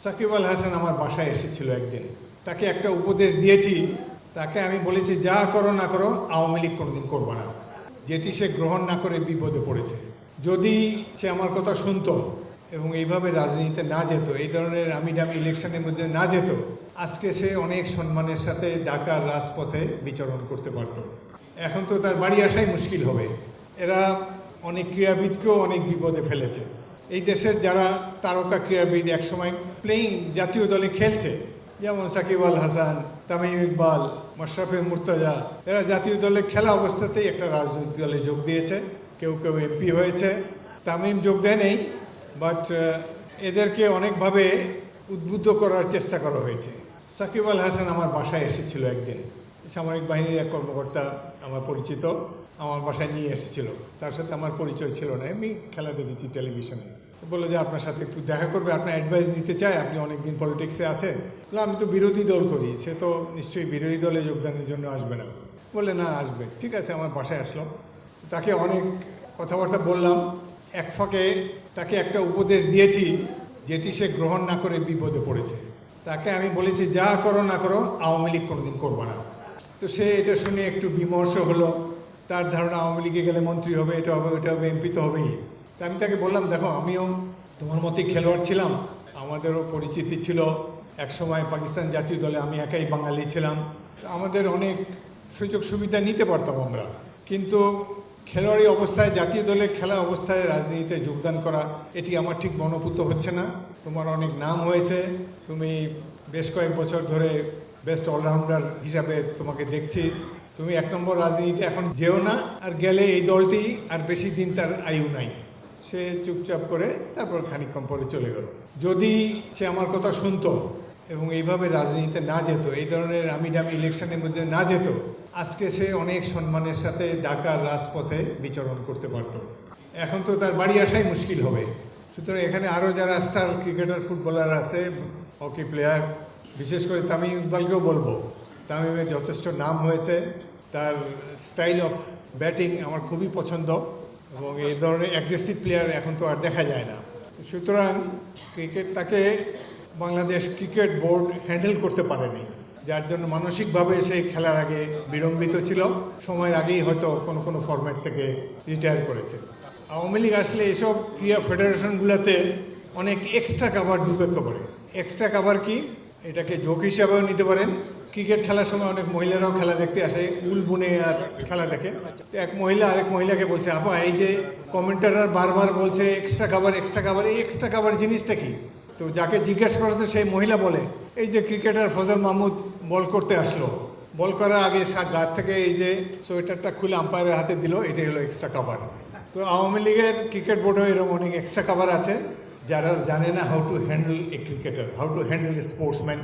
সাকিব আল হাসান আমার বাসায় এসেছিল একদিন। তাকে একটা উপদেশ দিয়েছি। তাকে আমি বলেছি, যা করো না করো, আওয়ামী লীগ কোনোদিন করব না। যেটি সে গ্রহণ না করে বিপদে পড়েছে। যদি সে আমার কথা শুনতো এবং এইভাবে রাজনীতিতে না যেত, এই ধরনের আমি দামি ইলেকশনের মধ্যে না যেত, আজকে সে অনেক সম্মানের সাথে ঢাকার রাজপথে বিচরণ করতে পারত। এখন তো তার বাড়ি আসাই মুশকিল হবে। এরা অনেক ক্রীড়াবিদকেও অনেক বিপদে ফেলেছে। এই দেশের যারা তারকা ক্রীড়াবিদ একসময় প্লেইং জাতীয় দলে খেলছে, যেমন সাকিব আল হাসান, তামিম ইকবাল, মাশরাফে মুর্তজা, এরা জাতীয় দলে খেলা অবস্থাতেই একটা রাজনৈতিক দলে যোগ দিয়েছে। কেউ কেউ এমপি হয়েছে, তামিম যোগ দেয় নেই বাট এদেরকে অনেকভাবে উদ্বুদ্ধ করার চেষ্টা করা হয়েছে। সাকিব আল হাসান আমার বাসায় এসেছিল একদিন। সামরিক বাহিনীর এক কর্মকর্তা আমার পরিচিত আমার বাসায় নিয়ে এসেছিল। তার সাথে আমার পরিচয় ছিল না। এমনি খেলা দেখেছি টেলিভিশনে। বলল যে আপনার সাথে একটু দেখা করবে আপনার অ্যাডভাইস নিতে চায় আপনি অনেকদিন পলিটিক্সে আছেন। বলল, আমি তো বিরোধী দল করি সে তো নিশ্চয়ই বিরোধী দলে যোগদানের জন্য আসবে না। বললে না আসবে। ঠিক আছে আমার বাসায় আসলো তাকে অনেক কথাবার্তা বললাম। এক ফাঁকে তাকে একটা উপদেশ দিয়েছি যেটি সে গ্রহণ না করে বিপদে পড়েছে। তাকে আমি বলেছি যা করো না করো আওয়ামী লীগ কোনোদিন করব না। তো সে এটা শুনে একটু বিমর্ষ হলো। তার ধারণা আওয়ামী লীগে গেলে মন্ত্রী হবে, এটা হবে, ওটা হবে, এমপি তো হবেই। তা আমি তাকে বললাম, দেখো, আমিও তোমার মতোই খেলোয়াড় ছিলাম। আমাদেরও পরিচিতি ছিল। একসময় পাকিস্তান জাতীয় দলে আমি একাই বাঙালি ছিলাম। আমাদের অনেক সুযোগ সুবিধা নিতে পারতাম আমরা। কিন্তু খেলোয়াড়ি অবস্থায়, জাতীয় দলে খেলা অবস্থায় রাজনীতিতে যোগদান করা, এটি আমার ঠিক মনোপুত হচ্ছে না। তোমার অনেক নাম হয়েছে। তুমি বেশ কয়েক বছর ধরে বেস্ট অলরাউন্ডার হিসাবে তোমাকে দেখছি। তুমি এক নম্বর রাজনীতিতে এখন যেও না, আর গেলে এই দলটি আর বেশি দিন তার আয়ু নাই। সে চুপচাপ করে তারপর খানিকক্ষণ পরে চলে গেল। যদি সে আমার কথা শুনতো এবং এইভাবে রাজনীতিতে না যেত, এই ধরনের আমি দামি ইলেকশনের মধ্যে না যেত, আজকে সে অনেক সম্মানের সাথে ঢাকার রাজপথে বিচরণ করতে পারত। এখন তো তার বাড়ি আসাই মুশকিল হবে। সুতরাং এখানে আরও যারা স্টার ক্রিকেটার ফুটবলার আছে হকি প্লেয়ার বিশেষ করে তামিম ইকবালকেও বলব। তামিমের যথেষ্ট নাম হয়েছে। তার স্টাইল অফ ব্যাটিং আমার খুবই পছন্দ এবং এই ধরনের অ্যাগ্রেসিভ প্লেয়ার এখন তো আর দেখা যায় না। সুতরাং ক্রিকেট তাকে বাংলাদেশ ক্রিকেট বোর্ড হ্যান্ডেল করতে পারেনি, যার জন্য মানসিকভাবে সে খেলার আগে বিলম্বিত ছিল। সময়ের আগেই হয়তো কোনো কোনো ফরম্যাট থেকে রিটায়ার করেছে। আওয়ামী লীগ আসলে এসব ক্রীড়া ফেডারেশনগুলোতে অনেক এক্সট্রা কাভার ঢুকে করে এক্সট্রা কাভার কি? এটাকে যোগ হিসাবেও নিতে পারেন। ক্রিকেট খেলার সময় অনেক মহিলারাও খেলা দেখতে আসে, উল বুনে আর খেলা দেখে। এক মহিলা আরেক মহিলাকে বলছে, আপা, এই যে কমেন্টাররা বারবার বলছে এক্সট্রা কাভার এক্সট্রা কাভার এই এক্সট্রা কাভার জিনিসটা কি? তো যাকে জিজ্ঞেস করেছে সেই মহিলা বলে, এই যে ক্রিকেটার ফজল মাহমুদ বল করতে আসলো। বল করার আগে সাত গা থেকে এই যে সোয়েটারটা খুলে আম্পায়ারের হাতে দিল, এটাই হলো এক্সট্রা কাভার তো আওয়ামী লীগের ক্রিকেট বোর্ডেও এরকম অনেক এক্সট্রা কাভার আছে। যারা জানে না how to handle a cricketer how to handle a sportsman